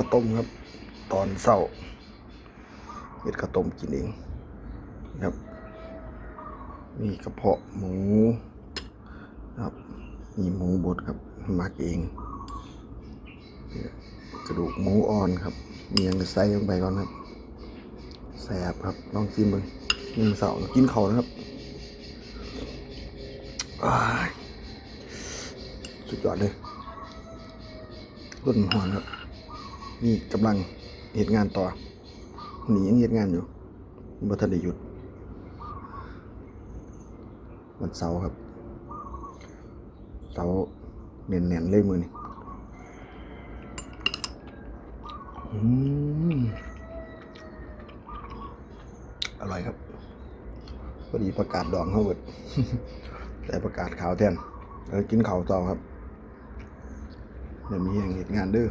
ข้าวต้มครับ ตอนเช้าเฮ็ดข้าวต้มกินเองนะครับ มีกระเพาะหมูครับมีหมูบดครับหมักเองกระดูกหมูอ่อนครับมียังใส่ลงไปก่อนครับแซ่บครับลองชิมเบิ่งหนึ่งเสาร์กินเขาวนะครับสุดยอดเลยรุ่นหอนครับ นี่กำลังเหตุงานต่อหนียังเหตุงานอยู่บัทันได้หยุด วันเสาร์ครับ เสาร์เน่นๆเลยมือนี่อืมอร่อยครับพอดีประกาศดองเข้าเบิดแต่ประกาศข่าวแทนเออกินข่าวต่อครับเดี๋ยวมีอย่างเหตุงานเด้อ